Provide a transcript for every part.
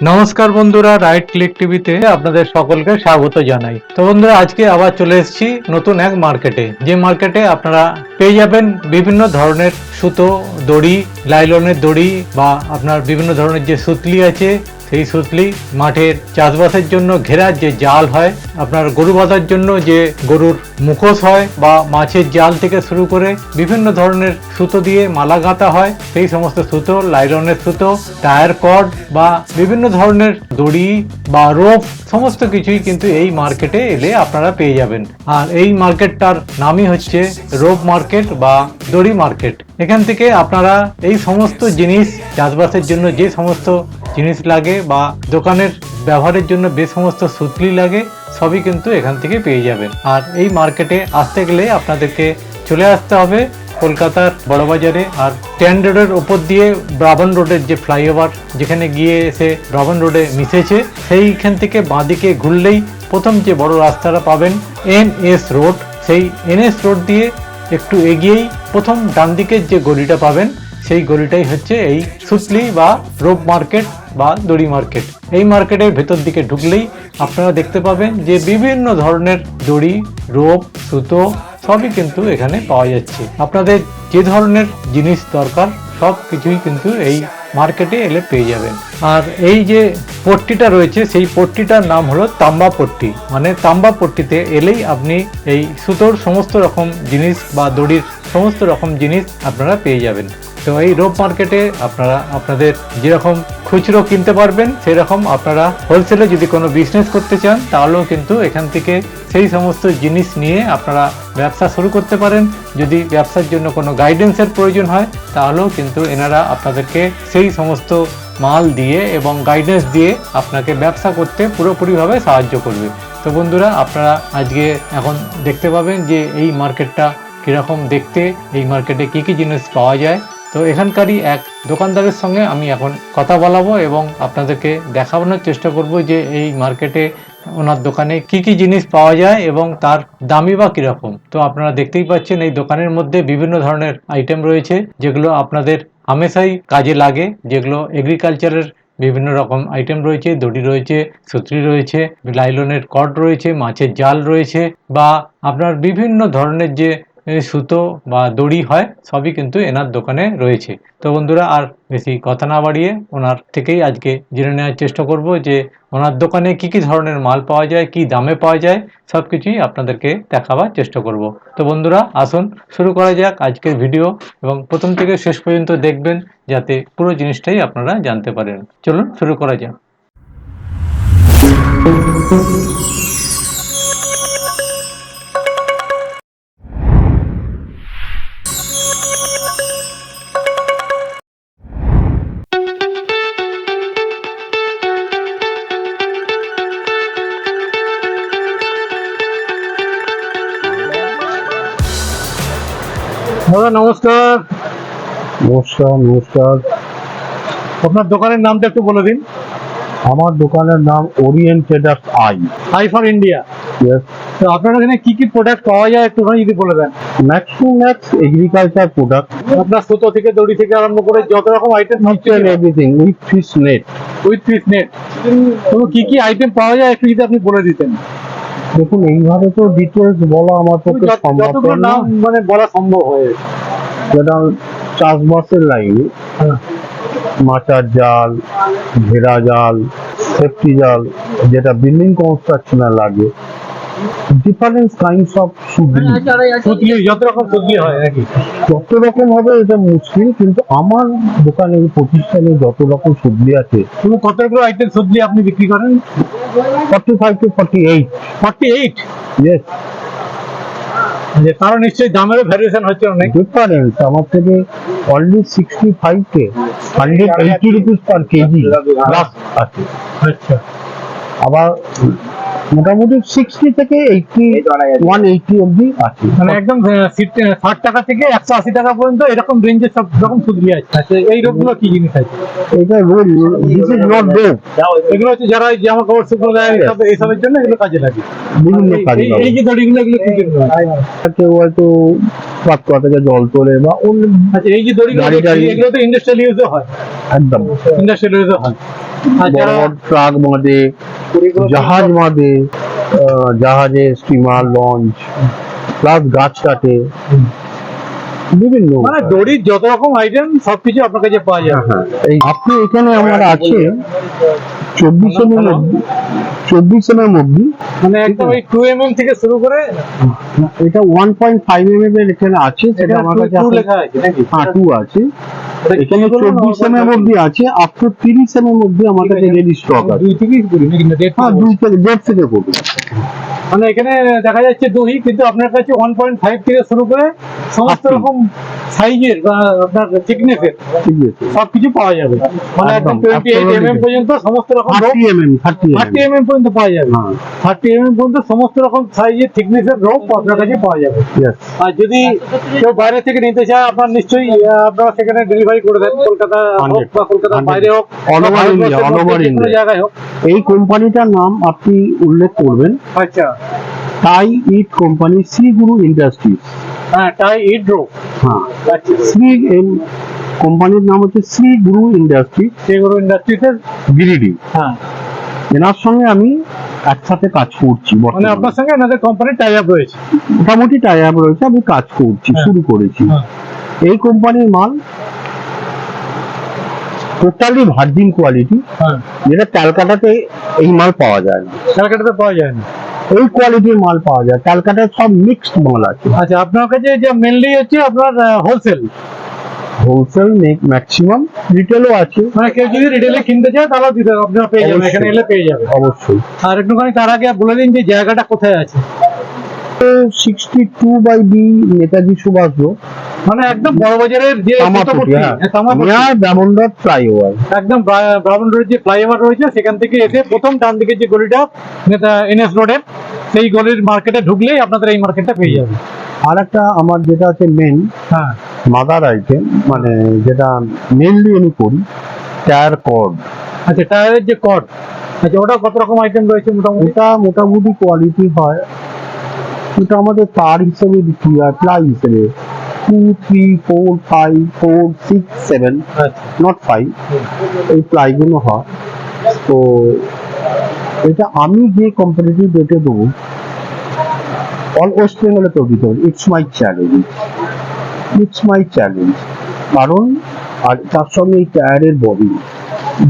নমস্কার বন্ধুরা right click টিভিতে আপনাদের সকলকে স্বাগত জানাই। তো বন্ধুরা, আজকে আবার চলে এসেছি নতুন এক মার্কেটে যে মার্কেটে আপনারা পেয়ে যাবেন বিভিন্ন ধরনের সুতো, দড়ি, লাইলনের দড়ি বা আপনার বিভিন্ন ধরনের যে সুতলি আছে, সেই সুতলি মাঠের চাষবাসের জন্য ঘেরার যে জাল হয়, আপনার গরু বাঁধার জন্য যে গরুর মুখোশ হয় বা মাছের জাল থেকে শুরু করে বিভিন্ন ধরনের সুতো দিয়ে মালা গাঁথা হয়, সেই সমস্ত সুতো, লাইলনের সুতো, টায়ার কর্ড বা বিভিন্ন ধরনের দড়ি বা রোপ, সমস্ত কিছুই কিন্তু এই মার্কেটে এলে আপনারা পেয়ে যাবেন। আর এই মার্কেটটার নামই হচ্ছে রোপ মার্কেট বা দড়ি মার্কেট। এখান থেকে আপনারা এই সমস্ত জিনিস চাষবাসের জন্য যে সমস্ত জিনিস লাগে বা দোকানের ব্যবহারের জন্য যে সমস্ত সুতলি লাগে সবই কিন্তু এখান থেকে পেয়ে যাবেন। আর এই মার্কেটে আসতে গেলে আপনাদেরকে চলে আসতে হবে কলকাতার বড়বাজারে। আর ট্যান রোডের ওপর দিয়ে ব্রাবন রোডের যে ফ্লাইওভার যেখানে গিয়ে এসে ব্রাবন রোডে মিশেছে সেইখান থেকে বাঁদিকে ঘুরলেই প্রথম যে বড় রাস্তাটা পাবেন এন এস রোড। সেই এন এস রোড দিয়ে একটু এগিয়েই প্রথম ডান দিকের যে গলিটা পাবেন, সেই গলিটাই হচ্ছে এই সুতলি বা রোপ মার্কেট বা দড়ি মার্কেট। এই মার্কেটের ভেতর দিকে ঢুকলেই আপনারা দেখতে পাবেন যে বিভিন্ন ধরনের দড়ি, রোপ, সুতো সবই কিন্তু এখানে পাওয়া যাচ্ছে। আপনাদের যে ধরনের জিনিস দরকার সব কিছুই কিন্তু এই মার্কেটে এলে পেয়ে যাবেন। আর এই যে পট্টিটা রয়েছে, সেই পট্টিটার নাম হলো তাম্বা পট্টি। মানে তাম্বা পট্টিতে এলেই আপনি এই সুতোর সমস্ত রকম জিনিস বা দড়ির সমস্ত রকম জিনিস আপনারা পেয়ে যাবেন। তো এই রোপ মার্কেটে আপনারা, আপনাদের যেরকম খুচরো কিনতে পারবেন, সেরকম আপনারা হোলসেলে যদি কোনো বিজনেস করতে চান, তাহলেও কিন্তু এখান থেকে সেই সমস্ত জিনিস নিয়ে আপনারা ব্যবসা শুরু করতে পারেন। যদি ব্যবসার জন্য কোনো গাইডেন্সের প্রয়োজন হয়, তাহলেও কিন্তু এনারা আপনাদেরকে সেই সমস্ত মাল দিয়ে এবং গাইডেন্স দিয়ে আপনাকে ব্যবসা করতে পুরোপুরিভাবে সাহায্য করবে। তো বন্ধুরা, আপনারা আজকে এখন দেখতে পাবেন যে এই মার্কেটটা কীরকম দেখতে, এই মার্কেটে কী কী জিনিস পাওয়া যায়। তো এখানকারই এক দোকানদারের সঙ্গে আমি এখন কথা বলাবো এবং আপনাদেরকে দেখানোর চেষ্টা করব যে এই মার্কেটে ওনার দোকানে কি কি জিনিস পাওয়া যায় এবং তার দামই বা কীরকম। তো আপনারা দেখতেই পাচ্ছেন এই দোকানের মধ্যে বিভিন্ন ধরনের আইটেম রয়েছে, যেগুলো আপনাদের হামেশাই কাজে লাগে, যেগুলো এগ্রিকালচারের বিভিন্ন রকম আইটেম রয়েছে, দড়ি রয়েছে, সুতরি রয়েছে লাইলনের কট রয়েছে, মাছের জাল রয়েছে বা আপনার বিভিন্ন ধরনের যে সুতো বা দড়ি হয়, সবই কিন্তু এনার দোকানে রয়েছে। তো বন্ধুরা, আর বেশি কথা না বাড়িয়ে ওনার থেকেই আজকে জেনে নেওয়ার চেষ্টা করব যে ওনার দোকানে কি কি ধরনের মাল পাওয়া যায়, কি দামে পাওয়া যায় সব কিছুই আপনাদেরকে দেখাবার চেষ্টা করব। তো বন্ধুরা, আসুন, শুরু করা যাক আজকের ভিডিও এবং প্রথম থেকে শেষ পর্যন্ত দেখবেন যাতে পুরো জিনিসটাই আপনারা জানতে পারেন। চলুন, শুরু করা যাক। দাদা নমস্কার। নমস্কার নমস্কার। আপনার দোকানের নামটা একটু বলে দিন। আমার দোকানের নাম Orient Traders I high for India তো আপনার এখানে কি কি প্রোডাক্ট পাওয়া যায় একটুখানি যদি বলে দেন। Max to max agriculture product আপনার সুতো থেকে দড়ি থেকে আরম্ভ করে যত রকম item everything with fish net with piece net তো কি কি আইটেম পাওয়া যায় একটু যদি আপনি বলে দিতেন। দেখুন এইভাবে তো ডিটেলস বলা আমার পক্ষে সম্ভব না মানে বলা সম্ভব হয় যেটা চাষবাসের লাইনে মাচার জাল ঘেরা জাল সেফটি জাল যেটা বিল্ডিং কনস্ট্রাকশনে লাগে ডিফারেন্ট কাইন্ডস অফ সুতলি যত রকম সুতলি হয় নাকি? যত রকম হবে এটা মুশকিল কিন্তু আমার দোকানে প্রতিষ্ঠানে যত রকম সবজি আছে তুমি কতগুলো আইটেম সুতলি আপনি বিক্রি করেন? Forty five to forty eight forty eight yes তারও নিশ্চয়ই দামেরও ভ্যারিয়েশন হচ্ছে অনেক। ডিফারেন্স আমার থেকে অনলি সিক্সটি ফাইভ কে hundred eighty rupees per kg last আছে আচ্ছা। আবার মোটামুটি সিক্সটি থেকে এইটটি ওয়ান এইটটি অব্দি আছে। মানে একদম ষাট টাকা থেকে একশো আশি টাকা পর্যন্ত এরকম রেঞ্জের সব রকম আছে। আচ্ছা এই রোগগুলো কি জিনিস আছে? এটা রোড দিস ইজ নট এগুলো হচ্ছে যারা জামা কাপড় শুকনো দেয় এইসব এইসবের জন্য এগুলো কাজে লাগে। বিভিন্ন এই- কাজে লাগে। এই যে দড়িগুলো এগুলো কি জন্য? কেউ হয়তো থেকে জল তোলে বা অন্য আচ্ছা এই যে দড়িগুলো গাড়ি টাড়ি। এগুলো তো ইন্ডাস্ট্রিয়াল ইউজও হয়। একদম। ইন্ডাস্ট্রিয়াল ইউজও হয়। বড় বড় ট্রাক বাঁধে জাহাজ বাঁধে জাহাজে স্টিমার লঞ্চ প্লাস গাছ কাটে। বিভিন্ন মানে দড়ির যত রকম আইটেম সবকিছু আপনার কাছে পাওয়া যায় হ্যাঁ আপনি এখানে আমার আছে চব্বিশ এম এম চব্বিশ এম এম অব্দি মানে একদম এই টু এম থেকে শুরু করে এটা one point five M M এর এখানে আছে সেটা আমার কাছে আছে। হ্যাঁ টু এখানে চব্বিশ এম অব্দি আছে আপ টু তিরিশ এম এম অব্দি আমার কাছে রেডি স্টক আছে। দুই থেকেই করি নাকি হ্যাঁ দুই থেকে দেড় থেকে করব। মানে এখানে দেখা যাচ্ছে দই কিন্তু আপনার কাছে ওয়ান পয়েন্ট ফাইভ থেকে শুরু করে সমস্ত রকম সাইজের বা আপনার থিকনেসের সবকিছু পাওয়া যাবে। মানে একদম একদম, টোয়েন্টি এইট এম এম পর্যন্ত সমস্ত রকম thirty M M thirty M thirty M M পর্যন্ত পাওয়া যাবে। হ্যাঁ। থার্টি এম এম পর্যন্ত সমস্ত রকম সাইজের থিকনেসের রোপ আপনার কাছে পাওয়া যাবে। আর যদি কেউ বাইরে থেকে নিতে চায় আপনার নিশ্চয়ই আপনারা সেখানে ডেলিভারি করে দেন কলকাতা হোক বা কলকাতার বাইরে হোক All বা over India, ভারতবর্ষের all মধ্যে over যে কোনো India. জায়গায় হোক। এই কোম্পানিটার নাম আপনি উল্লেখ করবেন। আচ্ছা। Tie It company Shri Guru Industries হ্যাঁ টাই ইট রোপ হ্যাঁ। শ্রী এম কোম্পানির নাম হচ্ছে শ্রী গুরু ইন্ডাস্ট্রি সেগুলো ইন্ডাস্ট্রিতে গিরিডি হ্যাঁ। এনার সঙ্গে আমি একসাথে কাজ করছি মানে আপনার সঙ্গে এনাদের কোম্পানির টাই আপ রয়েছে। মোটামুটি টাই আপ রয়েছে আমি কাজ করছি হ্যাঁ। শুরু করেছি। হ্যাঁ। এই কোম্পানির মাল টোটালি ভার্জিন কোয়ালিটি যেটা ক্যালকাটাতে এই মাল পাওয়া যায় না। ক্যালকাটাতে পাওয়া যায় না। এই কোয়ালিটির মাল পাওয়া যায়। ক্যালকাটায় সব মিক্সড মাল আছে। আচ্ছা আপনার কাছে যে মেনলি হচ্ছে আপনার হোলসেল হোলসেল ম্যাক্সিমাম রিটেলও আছে। মানে কেউ যদি রিটেলে কিনতে চায় তাহলেও দিতে আপনারা পেয়ে যাবেন এখানে এলে পেয়ে যাবে অবশ্যই। আর একটুখানি তার আগে বলে দিন যে জায়গাটা কোথায় আছে। Sixty two by B Netaji Subhash road মানে একদম বড় বাজারের যে তামাপটি পূর্ববর্তী, হ্যাঁ। হ্যাঁ, তামাপটি। Near Damodar flyover. একদম ব্রাহ্মণ রোড যে ফ্লাইওভার রয়েছে সেখান থেকে এসে প্রথম ডান দিকে যে গলিটা এনএস রোডের সেই গলির মার্কেটে ঢুকলেই আপনাদের এই মার্কেটটা পেয়ে যাবে আর একটা আমার যেটা আছে মেন হ্যাঁ। মাদার আইটেম মানে যেটা মেনলি আমি করি টায়ার কর্ড আচ্ছা টায়ারের যে কট আচ্ছা ওটা কত রকম আইটেম রয়েছে মোটামুটি? ওটা মোটামুটি কোয়ালিটি হয় ওটা আমাদের তার হিসেবে বিক্রি হয় প্লাই হিসেবে। Two three four five four six seven not five এই প্লাইগুলো হয়। তো এটা আমি যে কম্পিটিটিভ রেটে দেবো অল ওয়েস্ট বেঙ্গলে তো দিতে it's my challenge it's my challenge কারণ, আর তার সঙ্গে এই টায়ারের body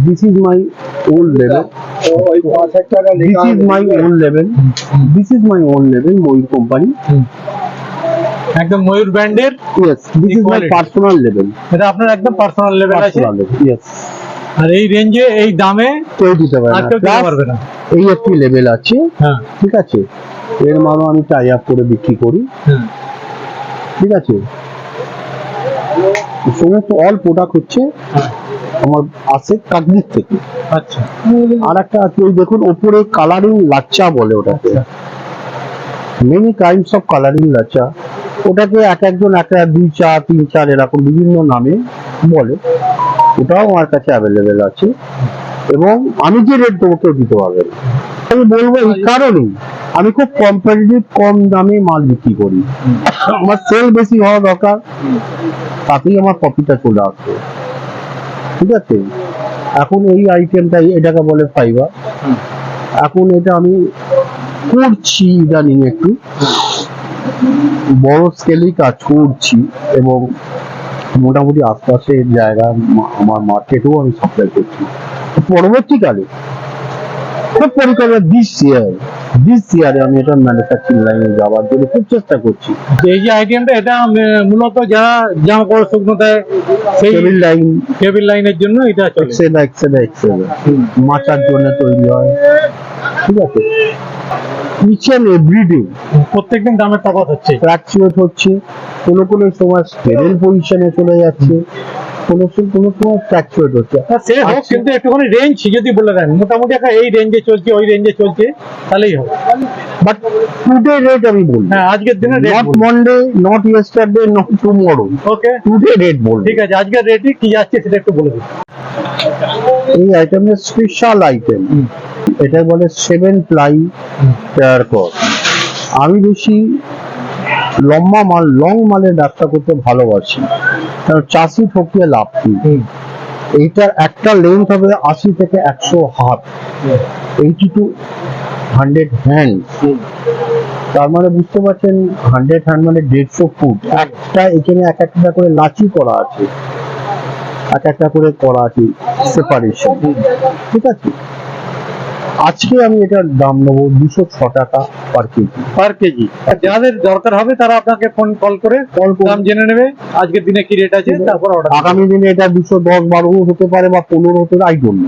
this is my old level this is my own level this is my own level Mayur company. একদম ময়ূর ব্র্যান্ডের yes this is my personal level এটা আপনার একদম পার্সোনাল লেভেল আছে? ইয়েস আর এই রেঞ্জে এই দামে কেউ দিতে পারবে না। এই একটি লেভেল আছে হ্যাঁ। ঠিক আছে? এর মালও আমি টাই আপ করে বিক্রি করি। হ্যাঁ। ঠিক আছে? সমস্ত অল প্রোডাক্ট হচ্ছে হ্যাঁ। আমার কাকদিক থেকে। আচ্ছা। আর একটা আছে ওই দেখুন ওপরে কালারিং লাচ্চা বলে ওটাকে। মেনি কাইন্ডস অফ কালারিং লাচ্চা। ওটাকে এক একজন একটা দুই তিন চার এরকম বিভিন্ন নামে বলে। ওটাও আমার কাছে অ্যাভেলেবেল আছে। এবং আমি যে রেট দেবো কেউ দিতে পারবে আমি বলব এই কারণেই আমি খুব কম্পিটিটিভ কম দামে মাল বিক্রি করি। আমার সেল বেশি হওয়া দরকার তাতেই আমার প্রফিটটা চলে আসবে। ঠিক আছে? এখন এই আইটেমটা এটাকে বলে ফাইবার এখন এটা আমি করছি ইদানিং একটু। বড় স্কেলেই কাজ করছি এবং মোটামুটি আশপাশের জায়গা আমার মার্কেটেও আমি সাপ্লাই করছি। পরবর্তীকালে খুব পরিকল্পনা দিস ইয়ার দিস ইয়ারে আমি এটা ম্যানুফ্যাকচারিং লাইনে যাওয়ার জন্য খুব চেষ্টা করছি। এই যে এটা মূলত যারা জামা কাপড় শুকনো দেয় সেই টেবিল লাইন টেবিল লাইনের জন্য এটা চলে। এক্সেল এক্সেল এক্সেল মাচার জন্য তৈরি হয়। ঠিক আছে? ইচ অ্যান্ড এভরিডে প্রত্যেকদিন দামের তফাৎ হচ্ছে। ফ্ল্যাকচুয়েট হচ্ছে। কোনো কোনো সময় স্টেবল পজিশনে চলে যাচ্ছে। কোনো সময় কোনো সময় ফ্ল্যাকচুয়েট হচ্ছে। সে হোক। কিন্তু একটুখানি রেঞ্জ যদি বলে দেন মোটামুটি একটা এই রেঞ্জে চলছে ওই রেঞ্জে চলছে তাহলেই হবে। বাট টুডে রেট আমি বলব। হ্যাঁ আজকের দিনে rate not Monday not yesterday not tomorrow okay today rate বলব। ঠিক আছে আজকের রেটই কি যাচ্ছে সেটা একটু বলে দিন। এই আইটেমের স্পেশাল আইটেম এটা বলে সেভেন প্লাই কর আমি বেশি লম্বা মাল লং মালের ব্যবসা করতে ভালোবাসি। চাষি ঠকিয়ে লাভ কি? এইটার একটা লেন্থ হবে আশি থেকে একশো হাত। এইটি টু হান্ড্রেড হ্যান্ড তার মানে বুঝতে পারছেন হান্ড্রেড হ্যান্ড মানে দেড়শো ফুট। একটা এখানে এক একটা করে লাচি করা আছে। এক একটা করে করা আছে সেপারেশন ঠিক আছে? আজকে আমি এটার দাম নেব দুশো ছ টাকা পার কেজি। Per KG. যাদের দরকার হবে তারা আপনাকে ফোন কল করে কল দাম জেনে নেবে। আজকের দিনে কি রেট আছে তারপর অর্ডার আগামী দিনে এটা দুশো দশ বারো হতে পারে বা পনেরো হতে পারে আই ডোন্ট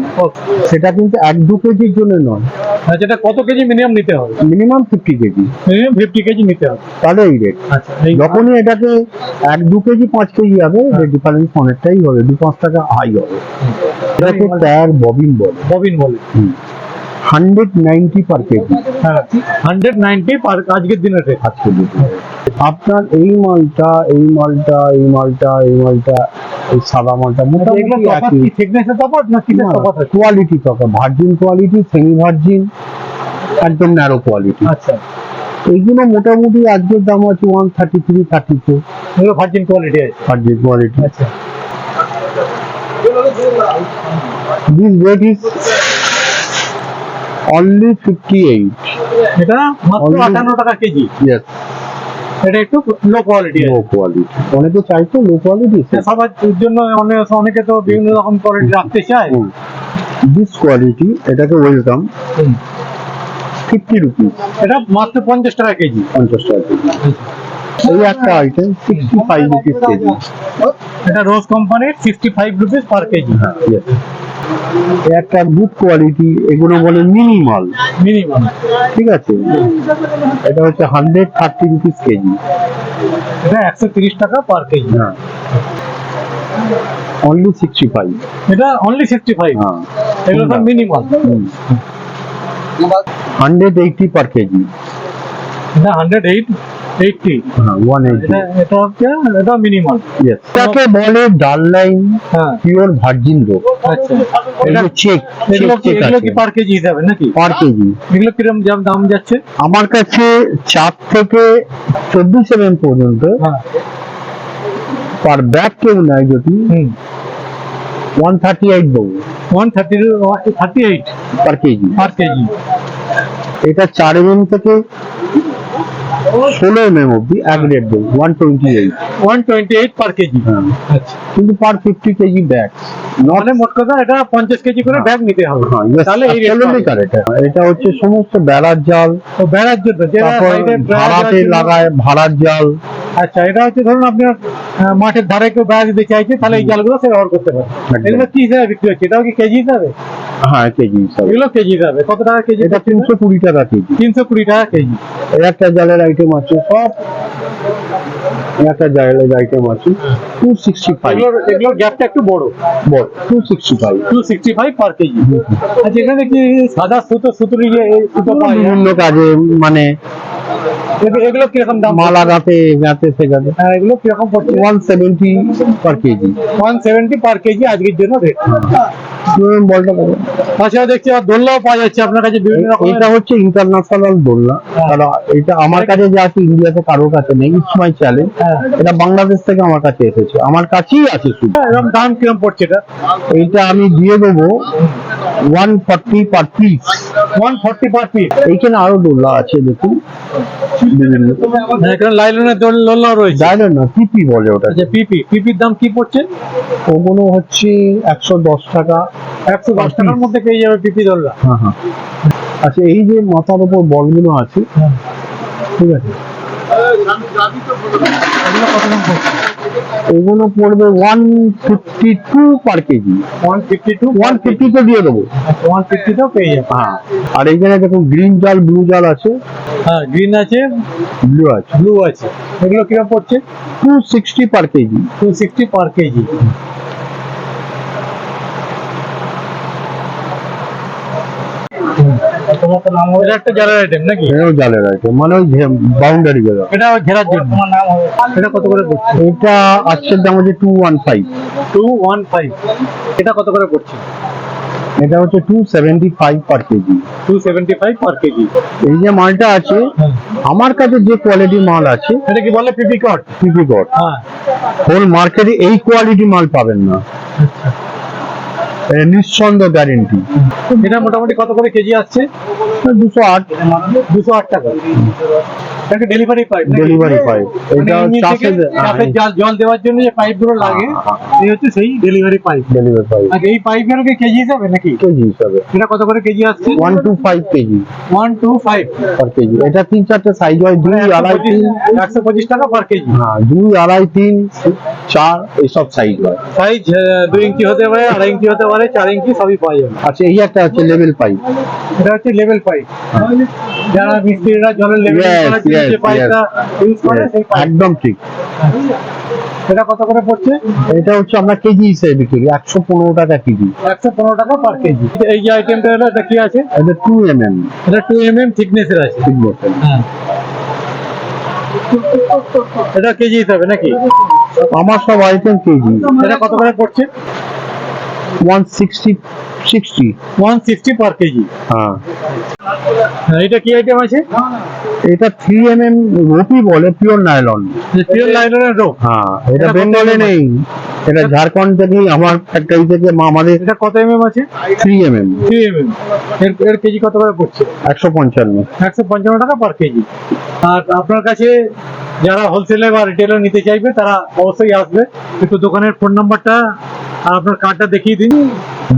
সেটা কিন্তু এক দু কেজির জন্য নয়। যেটা কত কেজি মিনিমাম নিতে হবে? Minimum fifty kg. Minimum fifty kg নিতে হবে। তাহলে এই রেট আচ্ছা যখনই এটাকে এক দু কেজি পাঁচ কেজি হবে ডিফারেন্স অনেকটাই হবে দু পাঁচ টাকা হাই হবে। এটাকে টায়ার ববিন বলে। ববিন বলে। Hundred ninety per kg. হ্যাঁ হান্ড্রেড নাইনটি পার আজকের দিনের রেট। আজকে আপনার এই মালটা এই মালটা এই মালটা এই মালটা এই সাদা মালটা মোটামুটি একই। কি? থিকনেসের তফাৎ না কিসের তফাৎ আছে? কোয়ালিটি তফাৎ। ভার্জিন কোয়ালিটি সেমি ভার্জিন একদম ন্যারো কোয়ালিটি আচ্ছা। এইগুলো মোটামুটি আজকের দাম আছে one thirty three thirty two এগুলো ভার্জিন কোয়ালিটি ভার্জিন কোয়ালিটি আচ্ছা। This rate is only fifty eight এটা মাত্র আটান্ন টাকা কেজি। ইয়েস এটা একটু লো কোয়ালিটি লো কোয়ালিটি অনেকে চাইতো লো কোয়ালিটি সবার জন্য অনেক তো বিভিন্ন রকম কোয়ালিটি রাখতে চায়। দিস কোয়ালিটি এটাকে ওয়েলকাম ফিফটি রুপিস এটা মাত্র পঞ্চাশ টাকা কেজি। পঞ্চাশ টাকা কেজি। এই একটা item sixty five rupees kg. এটা রোজ কোম্পানির sixty five rupees per kg Yes. এই একটা গুড কোয়ালিটি এগুলো বলে মিনিমাল মিনিমাম ঠিক আছে? এটা হচ্ছে হান্ড্রেড থার্টি রুপিস কেজি। এটা একশো তিরিশ টাকা পার কেজি। হ্যাঁ। অনলি সিক্সটি ফাইভ এটা অনলি সিক্সটি ফাইভ হ্যাঁ। এগুলো সব minimum hundred eighty per kg. এটা hundred eight eighty one eighty এটা এটা হচ্ছে এটা মিনিমাম এটাকে বলে ডাল লাইন পিওর ভার্জিন রোড আচ্ছা। এটা চেক এগুলো কি চেক এগুলো আছে। কি পার কেজি হিসাবে নাকি? Per kg. এগুলো কীরকম দাম দাম যাচ্ছে? আমার কাছে চার থেকে চোদ্দ সেভেন পর্যন্ত পার ব্যাগ কেউ নেয় যদি ওয়ান থার্টি এইট দেবো one thirty thirty eight per kg. Per kg. এটা চার এম থেকে ষোলো এম এম অব্দি এক রেট দেবো one twenty eight one twenty eight per kg হ্যাঁ। আচ্ছা। কিন্তু পার ফিফটি কেজি ব্যাগ মানে মোট কথা এটা পঞ্চাশ কেজি করে ব্যাগ নিতে হবে। হ্যাঁ তাহলে এই absolutely correct। এটা হচ্ছে সমস্ত বেড়ার জাল। বেড়ার জন্য ভাড়াতে লাগায় ভাড়ার জাল। আচ্ছা এটা হচ্ছে ধরুন আপনার মাঠের ধারে কেউ বেড়া দিতে চাইছে তাহলে এই জালগুলো সে ব্যবহার করতে পারে। এগুলো কি হিসাবে বিক্রি হচ্ছে? এটাও কি কেজি হিসাবে? হ্যাঁ কেজি হিসাবে। এগুলো কেজি হিসাবে কত টাকা কেজি এটা তিনশো কুড়ি টাকা কেজি। তিনশো কুড়ি টাকা কেজি। একটা জালের আইটেম আছে সব একটা জালের আইটেম আছে। টু সিক্সটি ফাইভ এগুলোর গ্যাপটা একটু বড়। বড় two sixty five two sixty five per kg আচ্ছা এখানে কি সাদা সুতো সুতুরি সুতো বিভিন্ন কাজে মানে এগুলো- কীরকম দাম? মালা গাঁথে গাঁথে সেখানে। হ্যাঁ এগুলো কীরকম পড়ছে? One seventy per kg. One seventy per kg আজকের জন্য রেট বলতে পারো তাছাড়া দেখছি আর দোল্লাও পাওয়া যাচ্ছে আপনার কাছে বিভিন্ন এটা হচ্ছে ইন্টারন্যাশনাল দোলনা। হ্যাঁ। কারণ এটা আমার কাছে যে আছে ইন্ডিয়াতে কারোর কাছে নেই ইটস মাই চ্যালেঞ্জ হ্যাঁ। এটা বাংলাদেশ থেকে আমার কাছে এসেছে। আমার কাছেই আছে শুধু। এরকম দাম পড়ছে এটা? এইটা আমি দিয়ে দেবো। One forty per piece one forty per piece এইখানে আরও আছে দেখুন। বিভিন্ন এখানে লাইলনের দোলনাও রয়েছে। জানেন না পিপি বলে ওটা আচ্ছা পিপি। পিপির দাম কি পড়ছে? ওগুলো হচ্ছে একশো দশ টাকা। একশো দশ টাকার মধ্যে পেয়ে যাবে পিপি দোলনা। হ্যাঁ হ্যাঁ। আচ্ছা এই যে মাথার উপর বলগুলো আছে ঠিক আছে? এগুলো পড়বে one fifty two per kg one fifty two one fifty তো দিয়ে দেবো। ওয়ান ফিফটি তো পেয়ে যাবে হ্যাঁ। আর এইখানে দেখুন গ্রিন জাল ব্লু জাল আছে। হ্যাঁ গ্রিন আছে ব্লু আছে। ব্লু আছে। এগুলো কীরকম পড়ছে? Two sixty per kg two sixty per kg এটা একটা জালের আইটেম নাকি? এটাও জালের আছে মানে ওই বাউন্ডারি জায়গা এটা ঘেরার জন্য। এটা কত করে পড়ছে এটা আজকের দাম হচ্ছে two one five two one five এটা কত করে পড়ছে এটা হচ্ছে two seventy five per kg two seventy five per kg এই যে মালটা আছে আমার কাছে যে কোয়ালিটি মাল আছে এটা কি বলে পিপি কট পিপি হ্যাঁ। হোল মার্কেটে এই কোয়ালিটি মাল পাবেন না। এটা নিঃসন্দেহ গ্যারেন্টি এটা মোটামুটি কত করে কেজি আসছে? দুশো আট। দুশো আট টাকা। এটা ডেলিভারি পাইপ ডেলিভারি পাইপ এটা চাষের চাষের জল জল দেওয়ার জন্য যে পাইপ লাগে। এই হচ্ছে সেই ডেলিভারি পাইপ ডেলিভারি পাইপ আর এই পাইপ কি কেজি হিসাবে নাকি? কেজি হিসাবে। এটা কত করে কেজি আসছে? One two five kg. One two five. Per kg. এটা তিন চারটে সাইজ হয়। দুই আড়াই তিন। একশো পঁচিশ টাকা পার কেজি। হ্যাঁ দুই আড়াই তিন চার এইসব সাইজ হয়। সাইজ দুই ইঞ্চি হতে পারে আড়াই ইঞ্চি হতে পারে। চার ইঞ্চি সবই পাওয়া যাবে। আচ্ছা এই একটা হচ্ছে লেভেল পাইপ এটা হচ্ছে লেভেল পাইপ যারা মিস্ত্রিরা জলের লেভেল পাইপটা ইউজ করে একদম ঠিক। এটা কত করে পড়ছে? এটা হচ্ছে আমরা কেজি হিসেবে বিক্রি একশো পনেরো টাকা কেজি। একশো পনেরো টাকা পার কেজি। এই যে আইটেমটা হলো এটা কি আছে? এটা টু এম এম এটা টু এম এম থিকনেসের আছে হ্যাঁ। এটা কেজি হিসাবে নাকি? আমার সব আইটেম কেজি। এটা কত করে পড়ছে? One sixty sixty one sixty per kg হ্যাঁ। এটা কি আইটেম আছে? এটা থ্রি এম এম রুপি বলে পিওর নাইলন পিওর লাইনের রো হ্যাঁ এটা এটা বেঙ্গলে mm? নেই। এটা ঝাড়খণ্ড থেকেই আমার ফ্যাক্টরি থেকে আমাদের এটা কত এম এম আছে? Three M M three M M এর এর কেজি কত করে পড়ছে? একশো পঞ্চান্ন। একশো পঞ্চান্ন টাকা পার কেজি। আর আপনার কাছে যারা হোলসেলে বা রিটেলে নিতে চাইবে তারা অবশ্যই আসবে। কিন্তু দোকানের ফোন নাম্বারটা আর আপনার কার্ডটা দেখিয়ে দিন।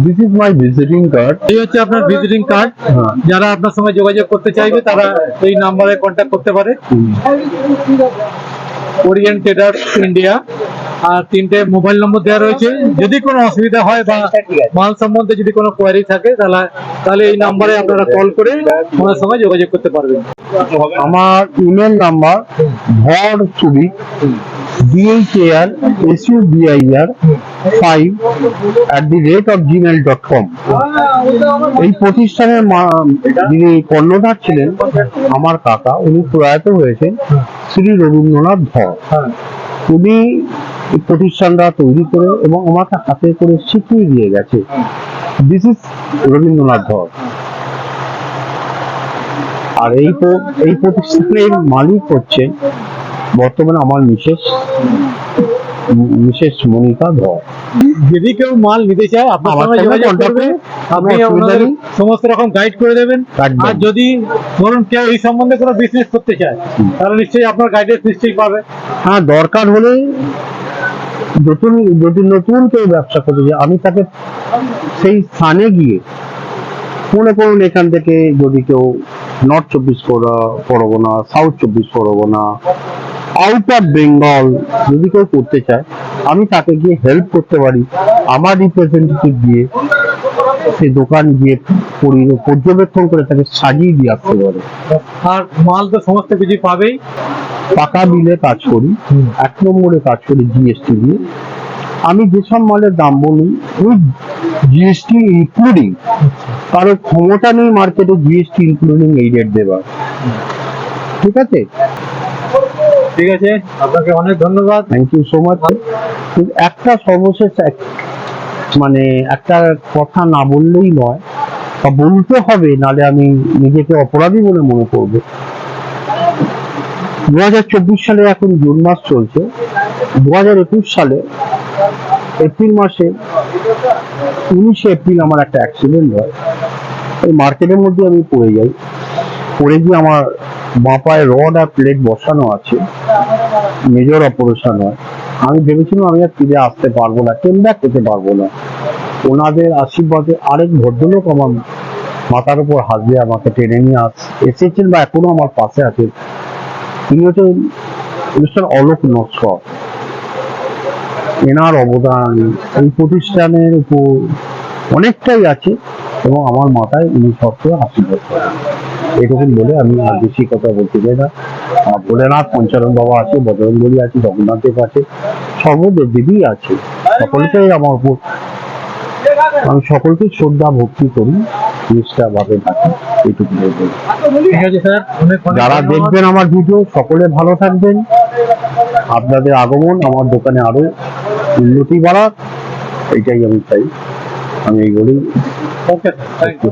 This is my visiting card এই হচ্ছে আপনার ভিজিটিং কার্ড হ্যাঁ। যারা আপনার সঙ্গে যোগাযোগ করতে চাইবে তারা এই নাম্বারে কন্ট্যাক্ট করতে পারে। ওরিয়েন্ট ট্রেডার্স ইন্ডিয়া আর তিনটে মোবাইল নম্বর দেওয়া রয়েছে। যদি কোনো অসুবিধা হয় বা মাল সম্বন্ধে যদি কোনো কোয়ারি থাকে, তাহলে তাহলে এই নাম্বারে আপনারা কল করে ওনার সঙ্গে যোগাযোগ করতে পারবেন। আমার ইমেল নাম্বার ভর Subik DHAR S U BIR five at the rate of Gmail dot com এই প্রতিষ্ঠানের যিনি কর্ণধার ছিলেন, আমার কাকা, উনি প্রয়াত হয়েছেন শ্রী রবীন্দ্রনাথ ধর উনি প্রতিষ্ঠানটা তৈরি করে এবং আমাকে হাতে করে শিখিয়ে দিয়ে গেছে। দিস ইজ রবীন্দ্রনাথ ধর আর এই তো এই প্রতিষ্ঠানের মালিক হচ্ছে বর্তমানে আমার মিসেস মিসেস মনিকা ধর যদি কেউ মাল নিতে চায় আপনার সঙ্গে যোগাযোগ করবে। আপনি ওনাদের সমস্ত রকম গাইড করে দেবেন। আর যদি ধরুন কেউ এই সম্বন্ধে কোনো বিজনেস করতে চায় তাহলে নিশ্চয়ই আপনার গাইডেন্স নিশ্চয়ই পাবে। হ্যাঁ দরকার হলে নতুন যদি নতুন কেউ ব্যবসা করতে যায় আমি তাকে সেই স্থানে গিয়ে মনে করুন এখান থেকে যদি কেউ নর্থ চব্বিশ পরগনা সাউথ চব্বিশ পরগনা আউট অফ বেঙ্গল যদি কেউ করতে চায় আমি তাকে গিয়ে হেল্প করতে পারি। আমার রিপ্রেজেন্টেটিভ গিয়ে সেই দোকান গিয়ে পর্যবেক্ষণ করে তাকে সাজিয়ে দিয়ে আসতে পারে। আর মাল তো সমস্ত কিছু পাবেই। টাকা বিলে কাজ করি এক নম্বরে কাজ করি জিএসটি দিয়ে। আমি যেসব মালের দাম বলি ওই জিএসটি ইনক্লুডিং কারোর ক্ষমতা নেই মার্কেটে জিএসটি ইনক্লুডিং এই রেট দেবার। ঠিক আছে? ঠিক আছে? আপনাকে অনেক ধন্যবাদ। থ্যাংক ইউ সো মাচ একটা সর্বশেষ মানে একটা কথা না বললেই নয়, বা বলতে হবে নালে আমি নিজেকে অপরাধী বলে মনে করব। দু হাজার চব্বিশ সালে এখন জুন মাস চলছে। দু হাজার একুশ সালে এপ্রিল মাসে, উনিশে এপ্রিল আমার একটা অ্যাক্সিডেন্ট হয়। ওই মার্কেটের মধ্যে আমি পড়ে যাই। পড়ে গিয়ে আমার বাঁ পায়ে রড আর প্লেট বসানো আছে। মেজর অপারেশন হয়। আমি ভেবেছিলাম আমি আর ফিরে আসতে পারব না কেন ব্যাক করতে পারব না। ওনাদের আশীর্বাদে আরেক ভদ্রলোক আমার মাথার উপর হাত দিয়ে আমাকে টেনে নিয়ে আস, এসেছেন বা এখনও আমার পাশে আছেন। তিনি হচ্ছেন মিস্টার অলোক নস্কর। এনার অবদান এই প্রতিষ্ঠানের উপর অনেকটাই আছে এবং আমার মাথায় উনি সবচেয়ে আশীর্বাদ। করেন এটুকুন বলে আমি আর বেশি কথা বলতে চাই না। ভোলেনাথ পঞ্চানন বাবা আছে বজরঙ্গলি আছে জগন্নাথ দেব আছে সর্বদেব দেবী আছে। সকলকেই আমার উপর আমি সকলকে শ্রদ্ধা ভক্তি করি নিষ্ঠাভাবে থাকি এইটুকু বলব ঠিক আছে স্যার। অনেক অনেক যারা দেখবেন আমার ভিডিও সকলে ভালো থাকবেন। আপনাদের আগমন আমার দোকানে আরও উন্নতি বাড়াক এটাই আমি চাই। আমি এই বলেই ওকে থ্যাংক ইউ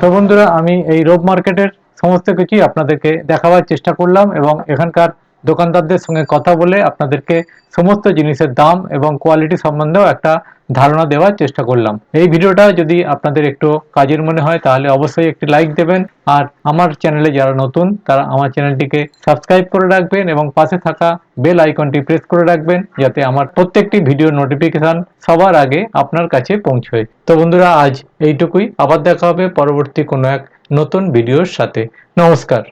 তো বন্ধুরা, আমি এই রোব মার্কেটের সমস্ত কিছুই আপনাদেরকে দেখাবার চেষ্টা করলাম এবং এখানকার দোকানদারদের সঙ্গে কথা বলে আপনাদেরকে সমস্ত জিনিসের দাম এবং কোয়ালিটি সম্বন্ধেও একটা ধারণা দেওয়ার চেষ্টা করলাম। এই ভিডিওটা যদি আপনাদের একটু কাজের মনে হয়, তাহলে অবশ্যই একটি লাইক দেবেন। আর আমার চ্যানেলে যারা নতুন, তারা আমার চ্যানেলটিকে সাবস্ক্রাইব করে রাখবেন এবং পাশে থাকা বেল আইকনটি প্রেস করে রাখবেন, যাতে আমার প্রত্যেকটি ভিডিও নোটিফিকেশন সবার আগে আপনার কাছে পৌঁছয়। তো বন্ধুরা, আজ এইটুকুই। আবার দেখা হবে পরবর্তী কোনো এক নতুন ভিডিওর সাথে। নমস্কার।